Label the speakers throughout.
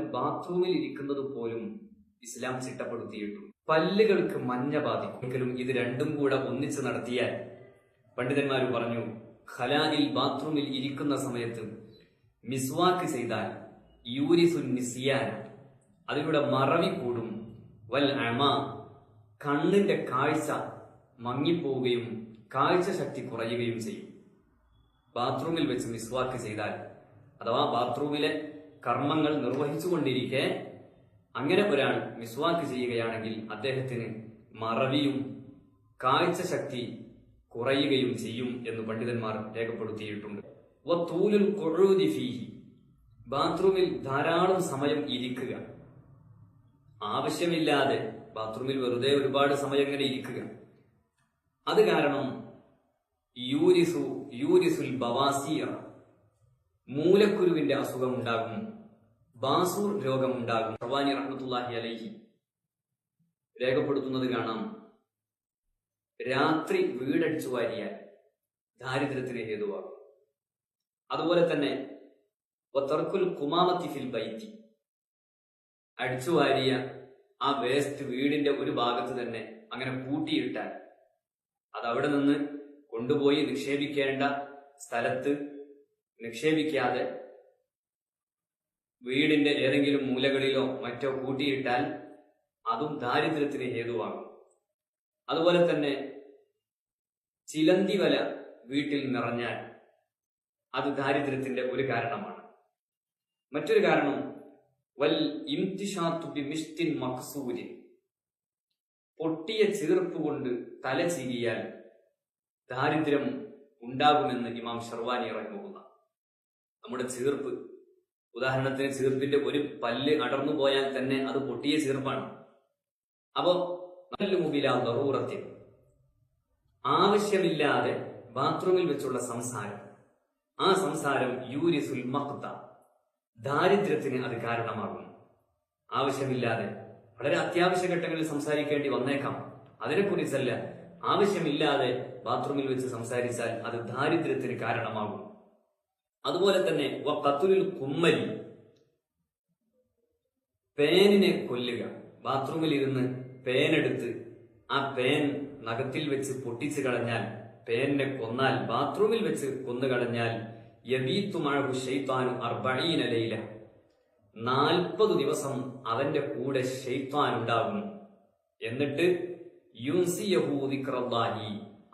Speaker 1: ബാത്റൂമിൽ ഇരിക്കുന്നത് പോലും ഇസ്ലാം ചിട്ടപ്പെടുത്തിയിട്ടുണ്ട് പല്ലുകൾക്ക് മഞ്ഞ ബാധിക്കും. ഒരിക്കലും ഇത് രണ്ടും കൂടെ ഒന്നിച്ച് നടത്തിയാൽ പണ്ഡിതന്മാർ പറഞ്ഞു ഖലാനിൽ ബാത്റൂമിൽ ഇരിക്കുന്ന സമയത്ത് മിസ്വാക്ക് ചെയ്താൽ യൂരിസുൻ മിസിയാൻ അതിലൂടെ മറവി കൂടും വൽ അമ കണ്ണിന്റെ കാഴ്ച മങ്ങിപ്പോവുകയും കാഴ്ച ശക്തി കുറയുകയും ചെയ്യും. ബാത്റൂമിൽ വെച്ച് മിസ്വാക്ക് ചെയ്താൽ അഥവാ ബാത്റൂമിലെ കർമ്മങ്ങൾ നിർവഹിച്ചുകൊണ്ടിരിക്കെ അങ്ങനെ ഒരാൾ മിസ്വാക്ക് ചെയ്യുകയാണെങ്കിൽ അദ്ദേഹത്തിന് മറവിയും കാഴ്ച ശക്തി കുറയുകയും ചെയ്യും എന്ന് പണ്ഡിതന്മാർ രേഖപ്പെടുത്തിയിട്ടുണ്ട്. വത്തൂലുൽ ഖുഊദി ഫീഹി. ബാത്റൂമിൽ ധാരാളം സമയം ഇരിക്കുക. ആവശ്യമില്ലാതെ ബാത്റൂമിൽ വെറുതെ ഒരുപാട് സമയം ഇങ്ങനെ ഇരിക്കുക. അത് കാരണം യൂരിസു യൂരിസുൽ ബവാസിയ മൂലക്കുരുവിന്റെ അസുഖം ഉണ്ടാകും. ബാസൂർ രോഗം ഉണ്ടാകും ഷവാനി റഹ്മത്തുല്ലാഹി അലൈഹി രേഖപ്പെടുത്തുന്നത് കാണാം. രാത്രി വീടടിച്ചു വാരിയാൽ ദാരിദ്ര്യത്തിന് ഹേതുവാകും അതുപോലെ തന്നെ വത്തർക്കുൽ കുമാമത്തി ഫിൽ അടിച്ചു വാരിയ ആ വേസ്റ്റ് വീടിന്റെ ഒരു ഭാഗത്ത് തന്നെ അങ്ങനെ കൂട്ടിയിട്ടാൽ അതവിടെ നിന്ന് കൊണ്ടുപോയി നിക്ഷേപിക്കേണ്ട സ്ഥലത്ത് നിക്ഷേപിക്കാതെ വീടിന്റെ ഏതെങ്കിലും മൂലകളിലോ മറ്റോ കൂട്ടിയിട്ടാൽ അതും ദാരിദ്ര്യത്തിന് ഹേതുവാകും. അതുപോലെ തന്നെ ചിലന്തിവല വീട്ടിൽ നിറഞ്ഞാൽ അത് ദാരിദ്ര്യത്തിന്റെ ഒരു കാരണമാണ്. മറ്റൊരു കാരണം വൽ ഇംതിഷാത്തു മക്സൂരി പൊട്ടിയ ചീർപ്പ് കൊണ്ട് തല ചീകിയാൽ ദാരിദ്ര്യം ഉണ്ടാകുമെന്ന് ഇമാം ഷർവാനി റഹിമുള്ള നമ്മുടെ ചീർപ്പ്. ഉദാഹരണത്തിന് ചീർപ്പിന്റെ ഒരു പല്ല് അടർന്നു പോയാൽ തന്നെ അത് പൊട്ടിയ ചീർപ്പാണ്. അപ്പോ നല്ല മുമ്പില ദറൂറത്തിൽ ആവശ്യമില്ലാതെ ബാത്റൂമിൽ വെച്ചുള്ള സംസാരം. ആ സംസാരം യൂരിസുൽ മക്ത ദാരിദ്ര്യത്തിന് അത് കാരണമാകും ആവശ്യമില്ലാതെ വളരെ അത്യാവശ്യ ഘട്ടങ്ങളിൽ സംസാരിക്കേണ്ടി വന്നേക്കാം. അതിനെക്കുറിച്ചല്ല ആവശ്യമില്ലാതെ ബാത്റൂമിൽ വെച്ച് സംസാരിച്ചാൽ അത് ദാരിദ്ര്യത്തിന് കാരണമാകും അതുപോലെ തന്നെ കത്തുലിൽ കുമ്മലി പേനിനെ കൊല്ലുക. ബാത്റൂമിൽ ഇരുന്ന് പേനെടുത്ത് ആ പേൻ നഖത്തിൽ വെച്ച് പൊട്ടിച്ചു കളഞ്ഞാൽ പേനിനെ കൊന്നാൽ ബാത്റൂമിൽ വെച്ച് കൊന്നു കളഞ്ഞാൽ യബീത്തുമഴു ഷെയ്ത്താനു അർബഴീനലയില നാൽപ്പത് ദിവസം അവന്റെ കൂടെ ഷെയ്ത്താൻ ഉണ്ടാകും. എന്നിട്ട് യുൻസിയഹൂദിക്രല്ലാഹി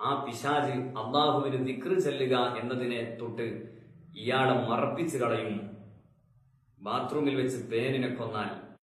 Speaker 1: ആ പിശാജ് അള്ളാഹുവിന് ദിക്ർ ചെല്ലുക എന്നതിനെ തൊട്ട് ഇയാളെ മറപ്പിച്ചു കളയും. ബാത്റൂമിൽ വെച്ച് പേനിനെ കൊന്നാൽ